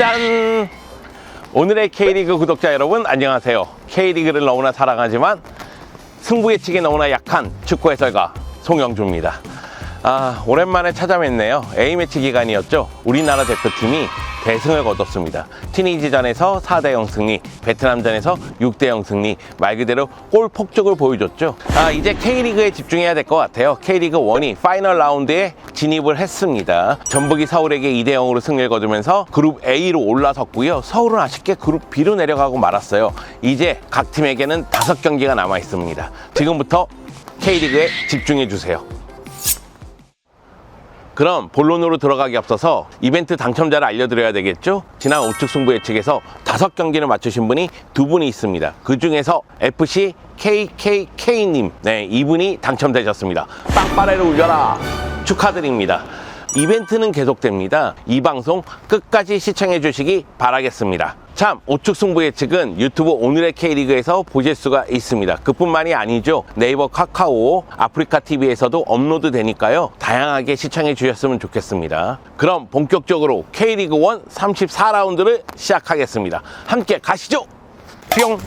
짠! 오늘의 K리그 구독자 여러분 안녕하세요. K리그를 너무나 사랑하지만 승부 예측이 너무나 약한 축구 해설가 송영주입니다. 아, 오랜만에 찾아뵙네요. A매치 기간이었죠. 우리나라 대표팀이 대승을 거뒀습니다. 티니지전에서 4대0 승리, 베트남전에서 6대0 승리, 말 그대로 골 폭죽을 보여줬죠. 아, 이제 K리그에 집중해야 될 것 같아요. K리그 1이 파이널 라운드에 진입을 했습니다. 전북이 서울에게 2대0으로 승리를 거두면서 그룹 A로 올라섰고요. 서울은 아쉽게 그룹 B로 내려가고 말았어요. 이제 각 팀에게는 다섯 경기가 남아 있습니다. 지금부터 K리그에 집중해 주세요. 그럼 본론으로 들어가기 앞서서 이벤트 당첨자를 알려드려야 되겠죠? 지난 우측 승부 예측에서 다섯 경기를 맞추신 분이 두 분이 있습니다. 그 중에서 FC KKK님, 네, 이분이 당첨되셨습니다. 빵빠레를 울려라! 축하드립니다. 이벤트는 계속됩니다. 이 방송 끝까지 시청해 주시기 바라겠습니다. 참, 우측 승부 예측은 유튜브 오늘의 K리그에서 보실 수가 있습니다. 그뿐만이 아니죠. 네이버 카카오, 아프리카 TV에서도 업로드 되니까요. 다양하게 시청해 주셨으면 좋겠습니다. 그럼 본격적으로 K리그 1 34라운드를 시작하겠습니다. 함께 가시죠! 뿅!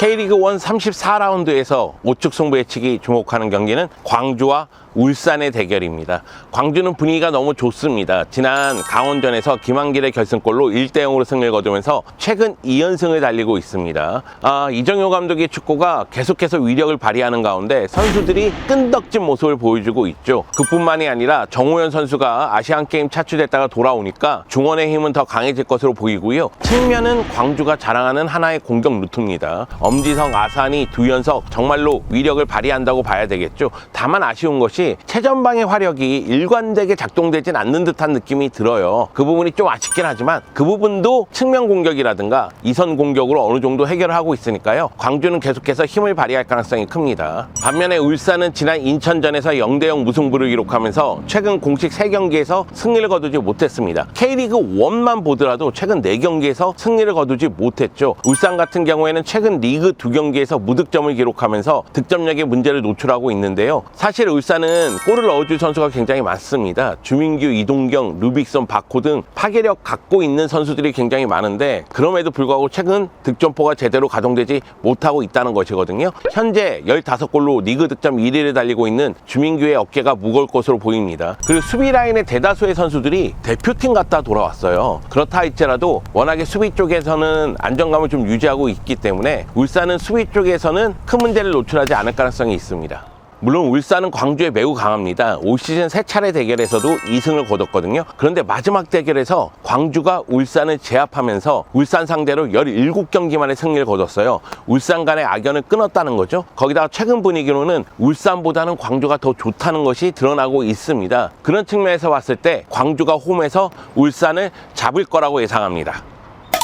K리그 1 34라운드에서 우측 승부 예측이 주목하는 경기는 광주와 울산의 대결입니다. 광주는 분위기가 너무 좋습니다. 지난 강원전에서 김한길의 결승골로 1대0으로 승리를 거두면서 최근 2연승을 달리고 있습니다. 아, 이정효 감독의 축구가 계속해서 위력을 발휘하는 가운데 선수들이 끈덕진 모습을 보여주고 있죠. 그뿐만이 아니라 정우현 선수가 아시안게임 차출됐다가 돌아오니까 중원의 힘은 더 강해질 것으로 보이고요. 측면은 광주가 자랑하는 하나의 공격 루트입니다. 엄지성, 아산이 두 연석 정말로 위력을 발휘한다고 봐야 되겠죠. 다만 아쉬운 것이 최전방의 화력이 일관되게 작동되진 않는 듯한 느낌이 들어요. 그 부분이 좀 아쉽긴 하지만 그 부분도 측면 공격이라든가 이선 공격으로 어느 정도 해결을 하고 있으니까요. 광주는 계속해서 힘을 발휘할 가능성이 큽니다. 반면에 울산은 지난 인천전에서 0대0 무승부를 기록하면서 최근 공식 3경기에서 승리를 거두지 못했습니다. K리그 1만 보더라도 최근 4경기에서 승리를 거두지 못했죠. 울산 같은 경우에는 최근 리그 2경기에서 무득점을 기록하면서 득점력에 문제를 노출하고 있는데요. 사실 울산은 골을 넣어줄 선수가 굉장히 많습니다. 주민규, 이동경, 루빅선, 바코 등 파괴력 갖고 있는 선수들이 굉장히 많은데 그럼에도 불구하고 최근 득점포가 제대로 가동되지 못하고 있다는 것이거든요. 현재 15골로 리그 득점 1위를 달리고 있는 주민규의 어깨가 무거울 것으로 보입니다. 그리고 수비 라인의 대다수의 선수들이 대표팀 갔다 돌아왔어요. 그렇다 할지라도 워낙에 수비 쪽에서는 안정감을 좀 유지하고 있기 때문에 울산은 수비 쪽에서는 큰 문제를 노출하지 않을 가능성이 있습니다. 물론 울산은 광주에 매우 강합니다. 올 시즌 세 차례 대결에서도 2승을 거뒀거든요. 그런데 마지막 대결에서 광주가 울산을 제압하면서 울산 상대로 17경기 만에 승리를 거뒀어요. 울산 간의 악연을 끊었다는 거죠. 거기다가 최근 분위기로는 울산보다는 광주가 더 좋다는 것이 드러나고 있습니다. 그런 측면에서 봤을 때 광주가 홈에서 울산을 잡을 거라고 예상합니다.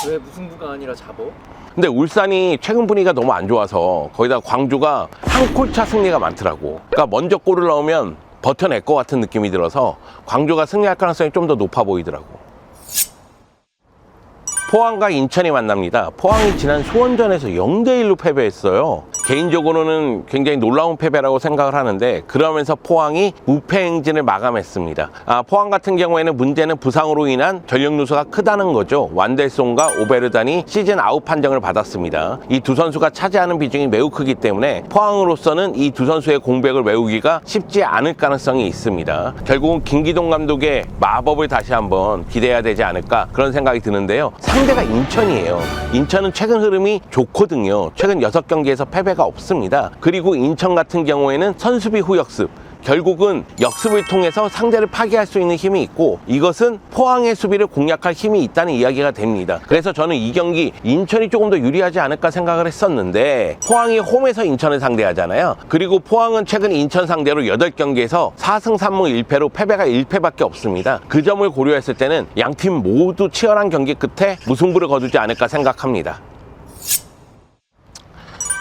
왜 무승부가 아니라 잡어? 근데 울산이 최근 분위기가 너무 안 좋아서 거기다 광주가 한 골차 승리가 많더라고. 그러니까 먼저 골을 넣으면 버텨낼 것 같은 느낌이 들어서 광주가 승리할 가능성이 좀 더 높아 보이더라고. 포항과 인천이 만납니다. 포항이 지난 수원전에서 0대1로 패배했어요. 개인적으로는 굉장히 놀라운 패배라고 생각을 하는데 그러면서 포항이 무패 행진을 마감했습니다. 아, 포항 같은 경우에는 문제는 부상으로 인한 전력 누수가 크다는 거죠. 완델송과 오베르단이 시즌 아웃 판정을 받았습니다. 이 두 선수가 차지하는 비중이 매우 크기 때문에 포항으로서는 이 두 선수의 공백을 메우기가 쉽지 않을 가능성이 있습니다. 결국은 김기동 감독의 마법을 다시 한번 기대해야 되지 않을까 그런 생각이 드는데요. 상대가 인천이에요. 인천은 최근 흐름이 좋거든요. 최근 6경기에서 패배 가 없습니다. 그리고 인천 같은 경우에는 선수비 후역습 결국은 역습을 통해서 상대를 파괴할 수 있는 힘이 있고 이것은 포항의 수비를 공략할 힘이 있다는 이야기가 됩니다. 그래서 저는 이 경기 인천이 조금 더 유리하지 않을까 생각을 했었는데 포항이 홈에서 인천을 상대하잖아요. 그리고 포항은 최근 인천 상대로 8경기에서 4승 3무 1패로 패배가 1패밖에 없습니다. 그 점을 고려했을 때는 양 팀 모두 치열한 경기 끝에 무승부를 거두지 않을까 생각합니다.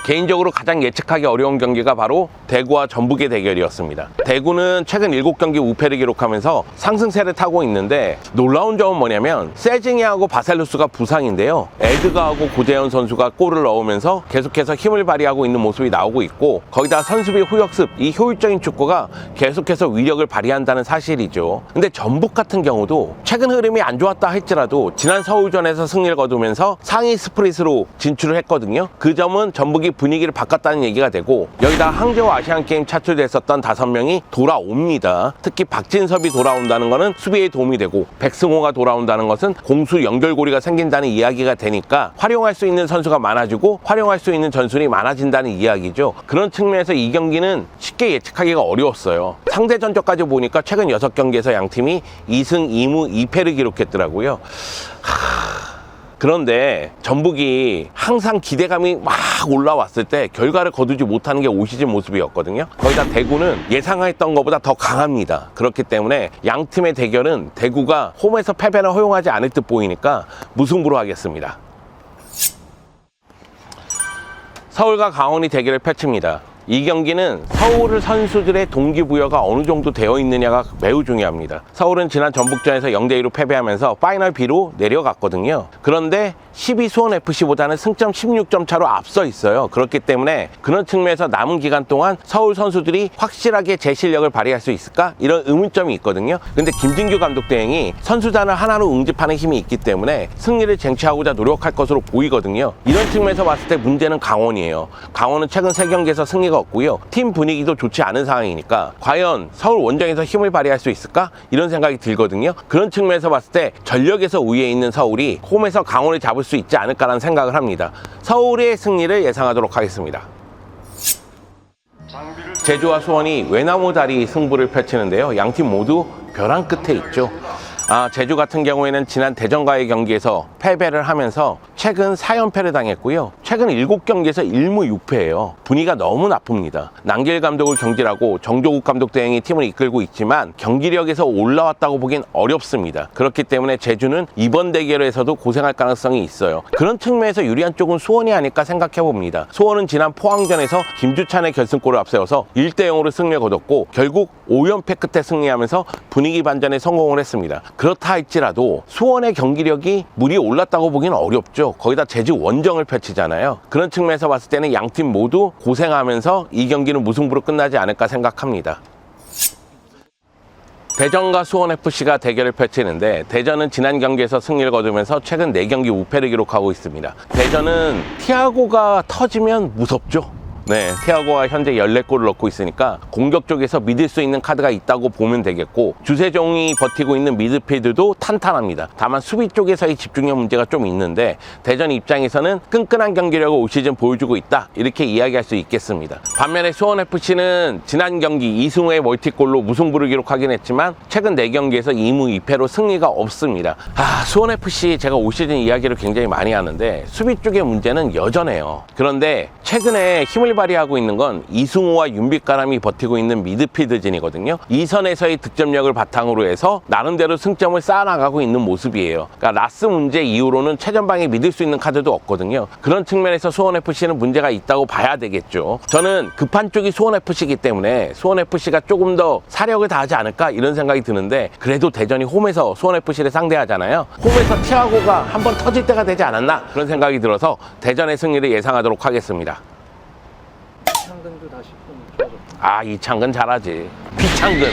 개인적으로 가장 예측하기 어려운 경기가 바로 대구와 전북의 대결이었습니다. 대구는 최근 7경기 우패를 기록하면서 상승세를 타고 있는데 놀라운 점은 뭐냐면 세징야하고 바셀루스가 부상인데요. 에드가하고 고재현 선수가 골을 넣으면서 계속해서 힘을 발휘하고 있는 모습이 나오고 있고 거기다 선수비 후역습 이 효율적인 축구가 계속해서 위력을 발휘한다는 사실이죠. 근데 전북 같은 경우도 최근 흐름이 안 좋았다 할지라도 지난 서울전에서 승리를 거두면서 상위 스프릿으로 진출을 했거든요. 그 점은 전북이 분위기를 바꿨다는 얘기가 되고 여기다 항저우 아시안 게임 차출됐었던 다섯 명이 돌아옵니다. 특히 박진섭이 돌아온다는 것은 수비에 도움이 되고 백승호가 돌아온다는 것은 공수 연결고리가 생긴다는 이야기가 되니까 활용할 수 있는 선수가 많아지고 활용할 수 있는 전술이 많아진다는 이야기죠. 그런 측면에서 이 경기는 쉽게 예측하기가 어려웠어요. 상대 전적까지 보니까 최근 6경기에서 양 팀이 2승 2무 2패를 기록했더라고요. 그런데 전북이 항상 기대감이 막 올라왔을 때 결과를 거두지 못하는 게 올 시즌 모습이었거든요. 거기다 대구는 예상했던 것보다 더 강합니다. 그렇기 때문에 양 팀의 대결은 대구가 홈에서 패배를 허용하지 않을 듯 보이니까 무승부로 하겠습니다. 서울과 강원이 대결을 펼칩니다. 이 경기는 서울 선수들의 동기부여가 어느 정도 되어 있느냐가 매우 중요합니다. 서울은 지난 전북전에서 0대2로 패배하면서 파이널 B로 내려갔거든요. 그런데 12 수원 FC보다는 승점 16점 차로 앞서 있어요. 그렇기 때문에 그런 측면에서 남은 기간 동안 서울 선수들이 확실하게 제 실력을 발휘할 수 있을까? 이런 의문점이 있거든요. 근데 김진규 감독 대행이 선수단을 하나로 응집하는 힘이 있기 때문에 승리를 쟁취하고자 노력할 것으로 보이거든요. 이런 측면에서 봤을 때 문제는 강원이에요. 강원은 최근 세 경기에서 승리가 없고요. 팀 분위기도 좋지 않은 상황이니까 과연 서울 원정에서 힘을 발휘할 수 있을까? 이런 생각이 들거든요. 그런 측면에서 봤을 때 전력에서 우위에 있는 서울이 홈에서 강원을 잡을 수 있지 않을까라는 생각을 합니다. 서울의 승리를 예상하도록 하겠습니다. 제주와 수원이 외나무 다리 승부를 펼치는데요. 양 팀 모두 벼랑 끝에 있죠. 아, 제주 같은 경우에는 지난 대전과의 경기에서 패배를 하면서 최근 4연패를 당했고요. 최근 7경기에서 1무 6패예요. 분위기가 너무 나쁩니다. 남길 감독을 경질하고 정조국 감독 대행이 팀을 이끌고 있지만 경기력에서 올라왔다고 보긴 어렵습니다. 그렇기 때문에 제주는 이번 대결에서도 고생할 가능성이 있어요. 그런 측면에서 유리한 쪽은 수원이 아닐까 생각해 봅니다. 수원은 지난 포항전에서 김주찬의 결승골을 앞세워서 1대 0으로 승리를 거뒀고 결국 5연패 끝에 승리하면서 분위기 반전에 성공을 했습니다. 그렇다 할지라도 수원의 경기력이 물이 올랐다고 보기는 어렵죠. 거기다 제주 원정을 펼치잖아요. 그런 측면에서 봤을 때는 양 팀 모두 고생하면서 이 경기는 무승부로 끝나지 않을까 생각합니다. 대전과 수원FC가 대결을 펼치는데 대전은 지난 경기에서 승리를 거두면서 최근 4경기 우패를 기록하고 있습니다. 대전은 티아고가 터지면 무섭죠. 네, 티아고가 현재 14골을 넣고 있으니까 공격 쪽에서 믿을 수 있는 카드가 있다고 보면 되겠고 주세종이 버티고 있는 미드필드도 탄탄합니다. 다만 수비 쪽에서의 집중력 문제가 좀 있는데 대전 입장에서는 끈끈한 경기력을 올 시즌 보여주고 있다 이렇게 이야기할 수 있겠습니다. 반면에 수원FC는 지난 경기 이승우의 멀티골로 무승부를 기록하긴 했지만 최근 4경기에서 2무 2패로 승리가 없습니다. 아 수원FC 제가 올 시즌 이야기를 굉장히 많이 하는데 수비 쪽의 문제는 여전해요. 그런데 최근에 힘을 발휘하고 있는 건 이승우와 윤빛가람이 버티고 있는 미드필드진이거든요. 이 선에서의 득점력을 바탕으로 해서 나름대로 승점을 쌓아나가고 있는 모습이에요. 그러니까 라스 문제 이후로는 최전방에 믿을 수 있는 카드도 없거든요. 그런 측면에서 수원FC는 문제가 있다고 봐야 되겠죠. 저는 급한 쪽이 수원FC이기 때문에 수원FC가 조금 더 사력을 다하지 않을까 이런 생각이 드는데 그래도 대전이 홈에서 수원FC를 상대하잖아요. 홈에서 티아고가 한번 터질 때가 되지 않았나 그런 생각이 들어서 대전의 승리를 예상하도록 하겠습니다. 아 이창근 잘하지. 비창근.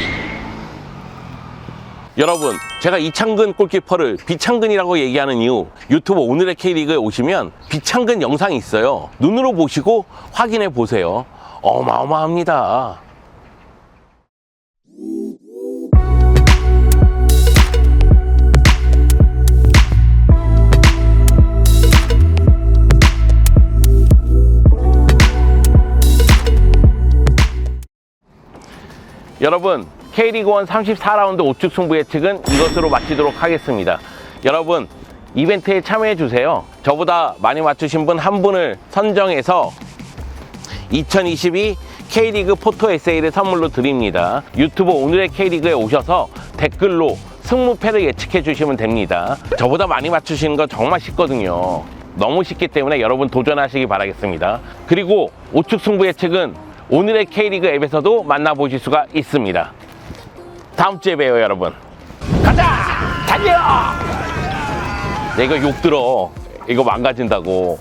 여러분 제가 이창근 골키퍼를 비창근이라고 얘기하는 이유 유튜브 오늘의 K리그에 오시면 비창근 영상이 있어요. 눈으로 보시고 확인해 보세요. 어마어마합니다 여러분 K리그1 34라운드 우측 승부 예측은 이것으로 마치도록 하겠습니다. 여러분 이벤트에 참여해 주세요. 저보다 많이 맞추신 분 한 분을 선정해서 2022 K리그 포토 에세이를 선물로 드립니다. 유튜브 오늘의 K리그에 오셔서 댓글로 승무패를 예측해 주시면 됩니다. 저보다 많이 맞추시는 거 정말 쉽거든요. 너무 쉽기 때문에 여러분 도전하시기 바라겠습니다. 그리고 우측 승부 예측은 오늘의 K리그 앱에서도 만나보실 수가 있습니다. 다음 주에 봬요, 여러분. 가자! 달려! 내가 욕 들어. 이거 망가진다고.